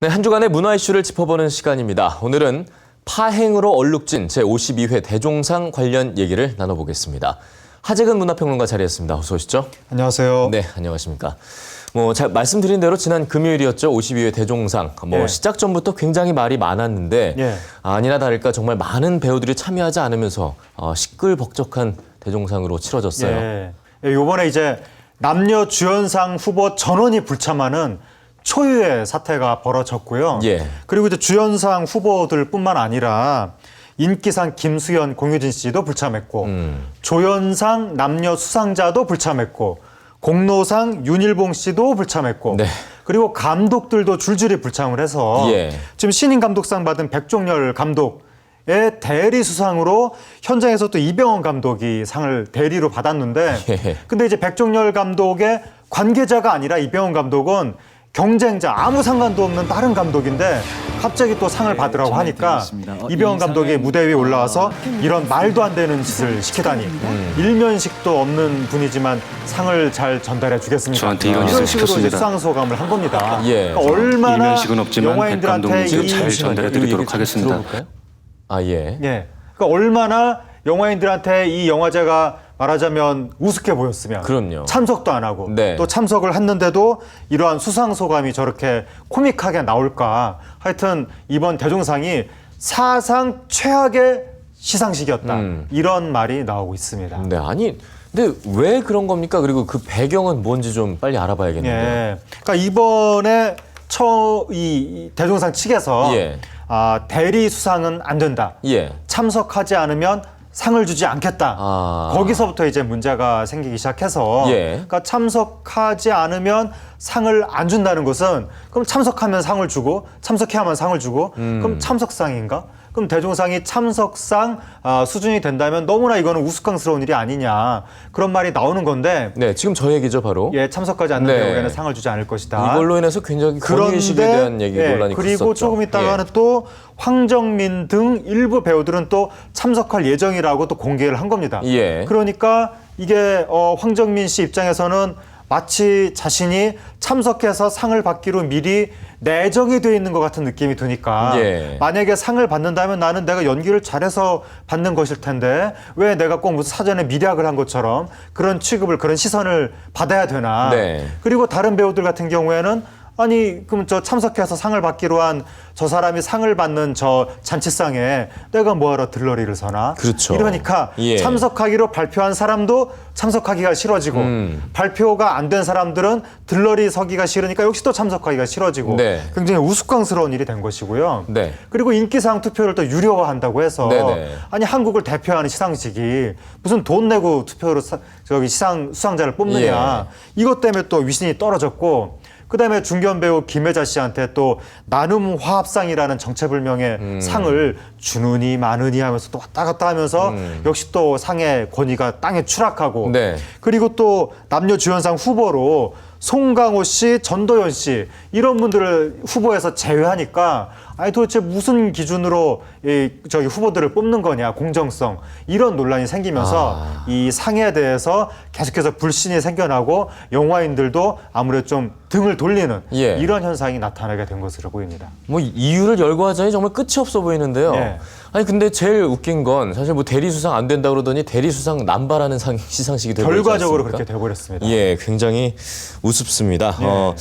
네, 한 주간의 문화 이슈를 짚어보는 시간입니다. 오늘은 파행으로 얼룩진 제52회 대종상 관련 얘기를 나눠보겠습니다. 하재근 문화평론가 자리했습니다. 어서 오시죠. 안녕하세요. 네, 안녕하십니까. 뭐, 잘 말씀드린 대로 지난 금요일이었죠. 52회 대종상. 뭐, 예. 시작 전부터 굉장히 말이 많았는데, 예. 아니나 다를까 정말 많은 배우들이 참여하지 않으면서 어, 시끌벅적한 대종상으로 치러졌어요. 예. 예, 요번에 이제 남녀 주연상 후보 전원이 불참하는 초유의 사태가 벌어졌고요. 예. 그리고 이제 주연상 후보들뿐만 아니라 인기상 김수현, 공효진 씨도 불참했고 음. 조연상 남녀 수상자도 불참했고 공로상 윤일봉 씨도 불참했고 네. 그리고 감독들도 줄줄이 불참을 해서 예. 지금 신인 감독상 받은 백종열 감독 의 대리 수상으로 현장에서 또 이병헌 감독이 상을 대리로 받았는데 예. 근데 이제 백종열 감독의 관계자가 아니라 이병헌 감독은 경쟁자 아무 상관도 없는 다른 감독인데 갑자기 또 상을 받으라고 하니까. 어, 이병헌 이 감독이 무대 위에 어, 올라와서 이런 말도 안 되는 짓을 시키다니 일면식도 없는 분이지만 상을 잘 전달해 주겠습니다. 저한테 이런 짓을 식으로 시켰습니다. 수상 소감을 한 겁니다. 예. 그러니까 얼마나 일면식은 없지만 백 영화인들한테 감독님 이 지금 잘. 전달해 드리도록 하겠습니다. 아, 예. 예. 그러니까 얼마나 영화인들한테 이 영화제가 말하자면 우습게 보였으면 그럼요. 참석도 안 하고 네. 또 참석을 했는데도 이러한 수상 소감이 저렇게 코믹하게 나올까 하여튼 이번 대종상이 사상 최악의 시상식이었다 음. 이런 말이 나오고 있습니다. 네, 아니, 근데 왜 그런 겁니까? 그리고 그 배경은 뭔지 좀 빨리 알아봐야겠는데. 예. 그러니까 이번에 처이 대종상 측에서 예. 아, 대리 수상은 안 된다. 예. 참석하지 않으면 상을 주지 않겠다. 아. 거기서부터 이제 문제가 생기기 시작해서 예. 그러니까 참석하지 않으면 상을 안 준다는 것은 그럼 참석하면 상을 주고 참석해야만 상을 주고 음. 그럼 참석상인가? 그럼 대종상이 참석상 아, 수준이 된다면 너무나 이거는 우스꽝스러운 일이 아니냐 그런 말이 나오는 건데 네, 지금 저 얘기죠, 바로. 예 참석하지 않는 네. 경우에는 상을 주지 않을 것이다. 이걸로 인해서 굉장히 권위의식에 대한 얘기 예, 논란이 그리고 컸었죠. 조금 있다가는 예. 또 황정민 등 일부 배우들은 또 참석할 예정이라고 또 공개를 한 겁니다. 예. 그러니까 이게 어, 황정민 씨 입장에서는 마치 자신이 참석해서 상을 받기로 미리 내정이 돼 있는 것 같은 느낌이 드니까 예. 만약에 상을 받는다면 나는 내가 연기를 잘해서 받는 것일 텐데 왜 내가 꼭 무슨 사전에 미략을 한 것처럼 그런 취급을 그런 시선을 받아야 되나 네. 그리고 다른 배우들 같은 경우에는 아니 그럼 저 참석해서 상을 받기로 한 저 사람이 상을 받는 저 잔치상에 내가 뭐하러 들러리를 서나 그렇죠. 이러니까 예. 참석하기로 발표한 사람도 참석하기가 싫어지고 음. 발표가 안 된 사람들은 들러리 서기가 싫으니까 역시 또 참석하기가 싫어지고 네. 굉장히 우스꽝스러운 일이 된 것이고요. 네. 그리고 인기상 투표를 또 유료화한다고 해서 네네. 아니 한국을 대표하는 시상식이 무슨 돈 내고 투표로 사- 저기 시상 수상자를 뽑느냐 예. 이것 때문에 또 위신이 떨어졌고 그다음에 중견 배우 김혜자 씨한테 또 나눔 화합상이라는 정체불명의 음. 상을 주느니 마느니 하면서 또 왔다 갔다 하면서 역시 또 상의 권위가 땅에 추락하고 음. 네. 그리고 또 남녀 주연상 후보로 송강호 씨, 전도연 씨 이런 분들을 후보에서 제외하니까 아니 도대체 무슨 기준으로 이 저기 후보들을 뽑는 거냐 공정성 이런 논란이 생기면서 아. 이 상에 대해서 계속해서 불신이 생겨나고 영화인들도 아무래도 좀 등을 돌리는 예. 이런 현상이 나타나게 된 것으로 보입니다. 뭐 이유를 열거하자니 정말 끝이 없어 보이는데요. 예. 아니 근데 제일 웃긴 건 사실 뭐 대리 수상 안 된다 그러더니 대리 수상 남발하는 상, 시상식이 되고 결과적으로 그렇게 돼버렸습니다. 예, 굉장히 우습습니다. 어,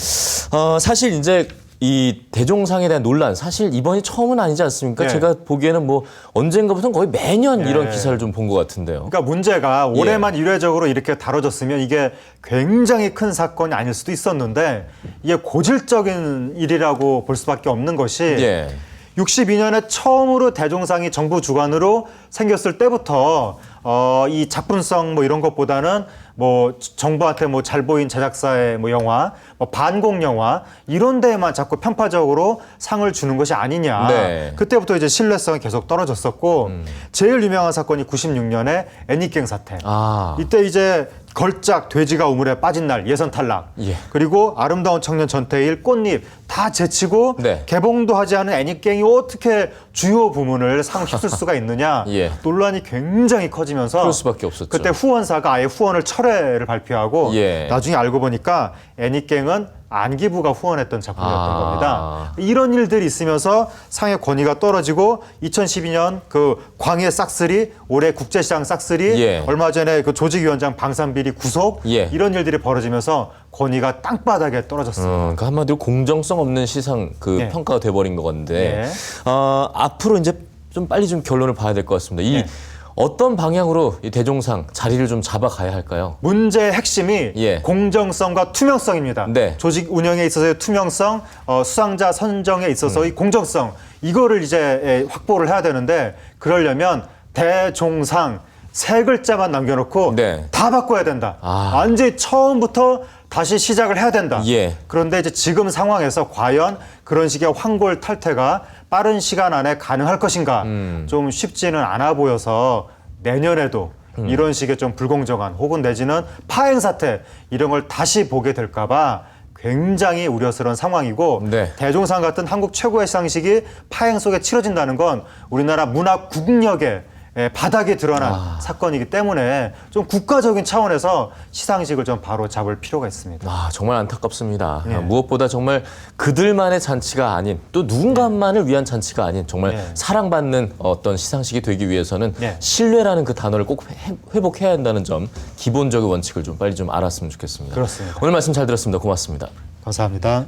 어, 사실 이제 이 대종상에 대한 논란 사실 이번이 처음은 아니지 않습니까? 예. 제가 보기에는 뭐 언젠가부터 거의 매년 예. 이런 기사를 좀 본 것 같은데요. 그러니까 문제가 올해만 일회적으로 이렇게 다뤄졌으면 이게 굉장히 큰 사건이 아닐 수도 있었는데 이게 고질적인 일이라고 볼 수밖에 없는 것이 예. 62년에 처음으로 대종상이 정부 주관으로 생겼을 때부터 어, 이 작품성 뭐 이런 것보다는 뭐 정부한테 뭐 잘 보인 제작사의 뭐 영화, 뭐 반공 영화 이런 데에만 자꾸 편파적으로 상을 주는 것이 아니냐. 네. 그때부터 이제 신뢰성이 계속 떨어졌었고 제일 유명한 사건이 96년에 애니깽 사태. 아. 이때 이제 걸작 돼지가 우물에 빠진 날 예선 탈락. 예. 그리고 아름다운 청년 전태일 꽃잎 다 제치고 네. 개봉도 하지 않은 애니깽이 어떻게 주요 부문을 상 휩쓸 수가 있느냐 예. 논란이 굉장히 커지면서 그럴 수밖에 없었죠. 그때 후원사가 아예 후원을 철회를 발표하고 예. 나중에 알고 보니까 애니깽은 안기부가 후원했던 작품이었던 아. 겁니다. 이런 일들이 있으면서 상의 권위가 떨어지고 2012년 그 광해 싹쓸이 올해 국제시장 싹쓸이 예. 얼마 전에 그 조직위원장 방산비리 구속 예. 이런 일들이 벌어지면서 권위가 땅바닥에 떨어졌습니다. 어, 그러니까 한마디로 공정성 없는 시상 그 예. 평가가 돼버린 것 같은데 예. 어, 앞으로 이제 좀 빨리 좀 결론을 봐야 될 것 같습니다. 이 예. 어떤 방향으로 이 대종상 자리를 좀 잡아가야 할까요? 문제의 핵심이 예. 공정성과 투명성입니다. 네. 조직 운영에 있어서의 투명성, 어, 수상자 선정에 있어서의 공정성 이거를 이제 에, 확보를 해야 되는데 그러려면 대종상 세 글자만 남겨놓고 네. 다 바꿔야 된다. 아. 완전히 처음부터 다시 시작을 해야 된다. 예. 그런데 이제 지금 상황에서 과연 그런 식의 황골 탈퇴가 빠른 시간 안에 가능할 것인가 음. 좀 쉽지는 않아 보여서 내년에도 음. 이런 식의 좀 불공정한 혹은 내지는 파행 사태 이런 걸 다시 보게 될까봐 굉장히 우려스러운 상황이고 네. 대종상 같은 한국 최고의 시상식이 파행 속에 치러진다는 건 우리나라 문화 국력의 예, 바닥에 드러난 아. 사건이기 때문에 좀 국가적인 차원에서 시상식을 좀 바로 잡을 필요가 있습니다. 아 정말 안타깝습니다. 예. 아, 무엇보다 정말 그들만의 잔치가 아닌 또 누군가만을 위한 잔치가 아닌 정말 예. 사랑받는 어떤 시상식이 되기 위해서는 예. 신뢰라는 그 단어를 꼭 회- 회복해야 한다는 점 기본적인 원칙을 좀 빨리 좀 알았으면 좋겠습니다. 그렇습니다. 오늘 말씀 잘 들었습니다. 고맙습니다. 감사합니다.